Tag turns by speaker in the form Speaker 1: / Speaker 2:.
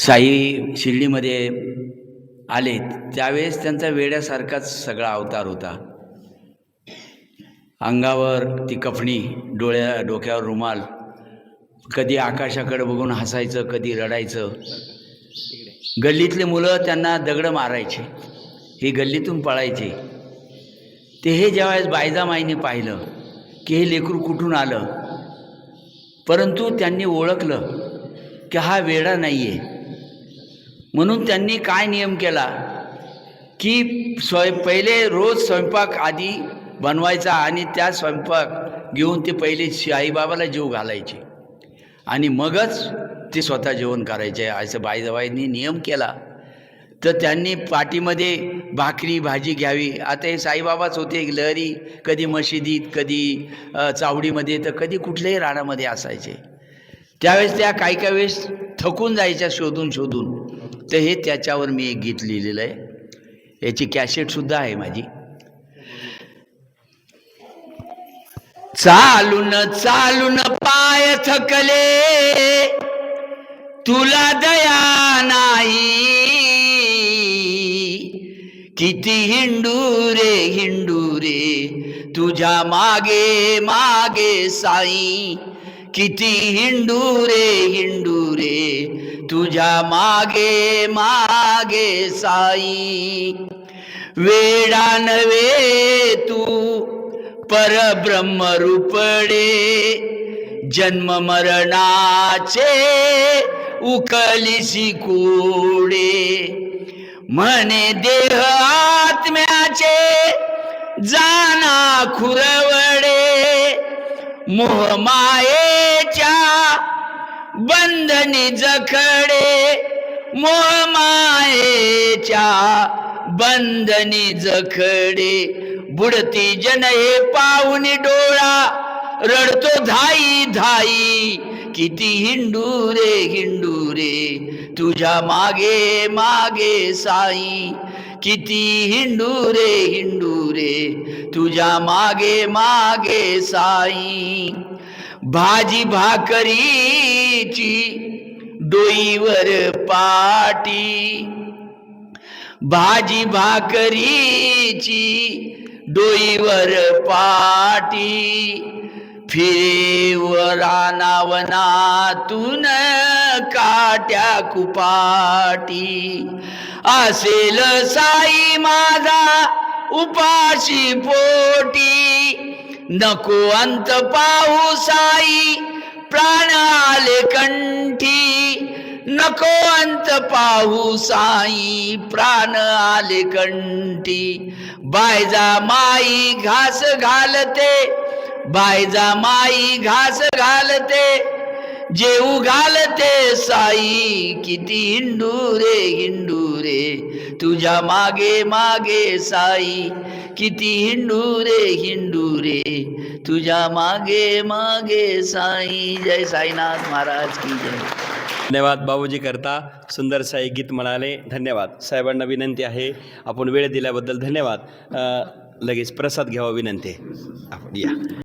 Speaker 1: साई शिर्डीमध्ये आले त्यावेळेस त्यांचा वेड्यासारखाच सगळा अवतार होता. अंगावर ती कफणी डोळ्या डोक्यावर रुमाल कधी आकाशाकडे बघून हसायचं कधी रडायचं. गल्लीतले मुलं त्यांना दगडं मारायचे ही गल्लीतून पळायचे. ते हे ज्यावेळेस बायजामाईने पाहिलं की हे लेकरू कुठून आलं? परंतु त्यांनी ओळखलं की हा वेडा नाही आहे म्हणून त्यांनी काय नियम केला? की स्वय पहिले रोज स्वयंपाक आधी बनवायचा आणि त्या स्वयंपाक घेऊन ते पहिले साईबाबाला जीव घालायचे. आणि मगच ते स्वतः जेवण करायचे. असं बाईजबाईंनी नियम केला. तर त्यांनी पाठीमध्ये भाकरी भाजी घ्यावी. आता हे साईबाबाच होते लहरी. कधी मशिदीत कधी चावडीमध्ये तर कधी कुठल्याही राणामध्ये असायचे. त्यावेळेस त्या काही काही वेळेस थकून जायच्या शोधून शोधून तर हे त्याच्यावर मी एक गीत लिहिलेलं आहे. याची कॅसेटसुद्धा आहे माझी. चालून चालून पाय थकले. तुला दया नाही. किती हिंडू रे हिंडू रे. तुझ्या मागे मागे साई. किती हिंडू रे हिंडू रे तुझ्या मागे मागे साई. वेडा नवे तू परब्रह्म रूपडे. जन्म मरणाचे उकलिसी कुडे. म्हणे देह आत्म्याचे जाना खुरवडे. मोह माये बंधनी जखडे मोहमायेच्या बंधनी जखडे. बुडती जन हे पाहुणी डोळा रडतो धाई धाई. किती हिंडू रे हिंडू रे तुझ्या मागे मागे साई. किती हिंडू रे हिंडू रे तुझ्या मागे मागे साई. भाजी भाकरीची डोईवर पाटी. भाजी भाकरीची डोईवर पाटी. फिरेवरा नावनातून काट्या कुपाटी. असेल साई माझा उपाशी पोटी नको अंत पाहू साई प्राण आले कंठी नको अंत पाहू साई प्राण आले कंठी. बायजा माई घास घालते बायजा माई घास घालते जेऊ घालते साई किती हिंडू रे हिंडू रे तुझ्या मागे मागे साई किती हिंडू रे हिंडू रे तुझ्या मागे मागे साई. जय साईनाथ महाराज की जय.
Speaker 2: धन्यवाद बाबूजी करता. सुंदर साई गीत म्हणाले. धन्यवाद. साहेबांना विनंती आहे. आपण वेळ दिल्याबद्दल धन्यवाद. लगेच प्रसाद घ्यावा विनंती आपण या.